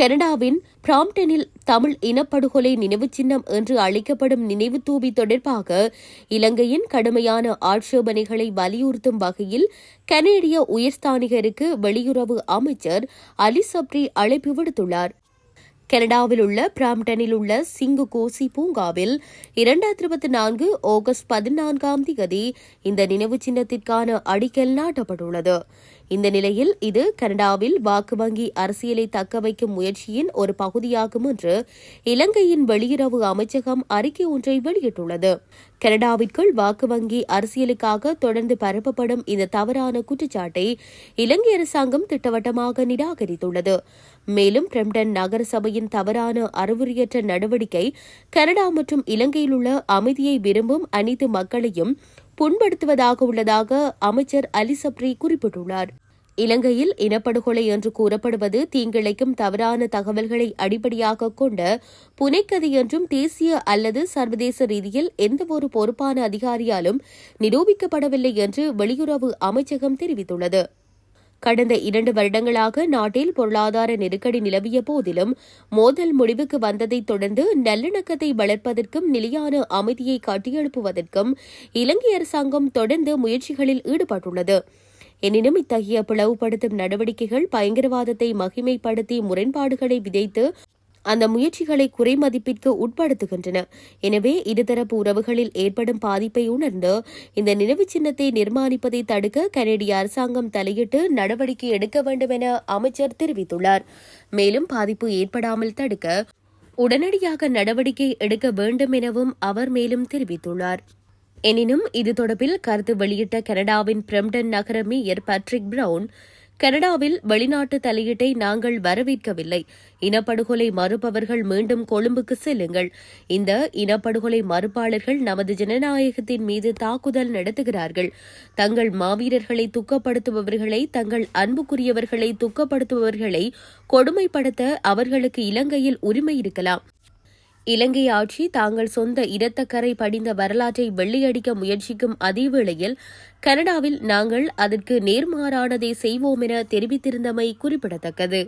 கனடாவின் பிராம்டனில் தமிழ் இனப்படுகொலை நினைவு சின்னம் என்று அழைக்கப்படும் நினைவு தூபி தொடர்பாக இலங்கையின் கடுமையான ஆட்சேபனைகளை வலியுறுத்தும் வகையில் கனேடிய உயர்ஸ்தானிகருக்கு வெளியுறவு அமைச்சர் அலி சப்ரி அழைப்பு விடுத்துள்ளார். கனடாவில் உள்ள பிராம்டனில் உள்ள சிங்கு கோசி பூங்காவில் இரண்டாயிரத்தி இருபத்தி நான்கு ஆகஸ்ட் பதினான்காம் தேதி இந்த நினைவு சின்னத்திற்கான அடிக்கல் நாட்டப்பட்டுள்ளது. இந்த நிலையில் இது கனடாவில் வாக்கு வங்கி அரசியலை தக்கவைக்கும் முயற்சியின் ஒரு பகுதியாகும் என்று இலங்கையின் வெளியுறவு அமைச்சகம் அறிக்கை ஒன்றை வெளியிட்டுள்ளது. கனடாவிற்குள் வாக்கு வங்கி அரசியலுக்காக தொடர்ந்து பரப்பப்படும் இந்த தவறான குற்றச்சாட்டை இலங்கை அரசாங்கம் திட்டவட்டமாக நிராகரித்துள்ளது. மேலும் பிரம்டன் நகரசபையின் தவறான அறிவுரையற்ற நடவடிக்கை கனடா மற்றும் இலங்கையில் உள்ள அமைதியை விரும்பும் அனைத்து மக்களையும் புண்படுத்துவதாக உள்ளதாக அமைச்சர் அலிசப்ரி குறிப்பிட்டுள்ளார். இலங்கையில் இனப்படுகொலை என்று கூறப்படுவது தீங்கிழைக்கும் தவறான தகவல்களை அடிப்படையாக கொண்ட புனைக்கதி என்றும் தேசிய அல்லது சர்வதேச ரீதியில் எந்தவொரு பொறுப்பான அதிகாரியாலும் நிரூபிக்கப்படவில்லை என்று வெளியுறவு அமைச்சகம் தெரிவித்துள்ளது. கடந்த இரண்டு வருடங்களாக நாட்டில் பொருளாதார நெருக்கடி நிலவிய போதிலும் மோதல் முடிவுக்கு வந்ததைத் தொடர்ந்து நல்லிணக்கத்தை வளர்ப்பதற்கும் நிலையான அமைதியை கட்டியெழுப்புவதற்கும் இலங்கை அரசாங்கம் தொடர்ந்து முயற்சிகளில் ஈடுபட்டுள்ளது. எனினும் இத்தகைய பிளவுபடுத்தும் நடவடிக்கைகள் பயங்கரவாதத்தை மகிமைப்படுத்தி முரண்பாடுகளை விதைத்து அந்த முயற்சிகளை குறைமதிப்பிற்கு உட்படுத்துகின்றன. எனவே இருதரப்பு உறவுகளில் ஏற்படும் பாதிப்பை உணர்ந்து இந்த நினைவு சின்னத்தை நிர்மாணிப்பதை தடுக்க கனேடிய அரசாங்கம் தலையிட்டு நடவடிக்கை எடுக்க வேண்டும் என அமைச்சர் தெரிவித்துள்ளார். மேலும் பாதிப்பு ஏற்படாமல் தடுக்க உடனடியாக நடவடிக்கை எடுக்க வேண்டும் எனவும் அவர் மேலும் தெரிவித்துள்ளார். எனினும் இது தொடர்பில் கருத்து வெளியிட்ட கனடாவின் பிரம்டன் நகர மேயர் பேட்ரிக் பிரவுன் கனடாவில் வெளிநாட்டு தலையீட்டை நாங்கள் வரவேற்கவில்லை. இனப்படுகொலை மறுப்பவர்கள் மீண்டும் கொழும்புக்கு செல்லுங்கள். இந்த இனப்படுகொலை மறுப்பாளர்கள் நமது ஜனநாயகத்தின் மீது தாக்குதல் நடத்துகிறார்கள். தங்கள் மாவீரர்களை துக்கப்படுத்துபவர்களை தங்கள் அன்புக்குரியவர்களை துக்கப்படுத்துபவர்களை கொடுமைப்படுத்த அவர்களுக்கு இலங்கையில் உரிமை இருக்கலாம். இலங்கை ஆட்சி தாங்கள் சொந்த இரத்தக்கரை படிந்த வரலாற்றை வெள்ளையடிக்க முயற்சிக்கும் அதேவேளையில் கனடாவில் நாங்கள் அதற்கு நேர்மாறானதை செய்வோம் என தெரிவித்திருந்தமை குறிப்பிடத்தக்கது.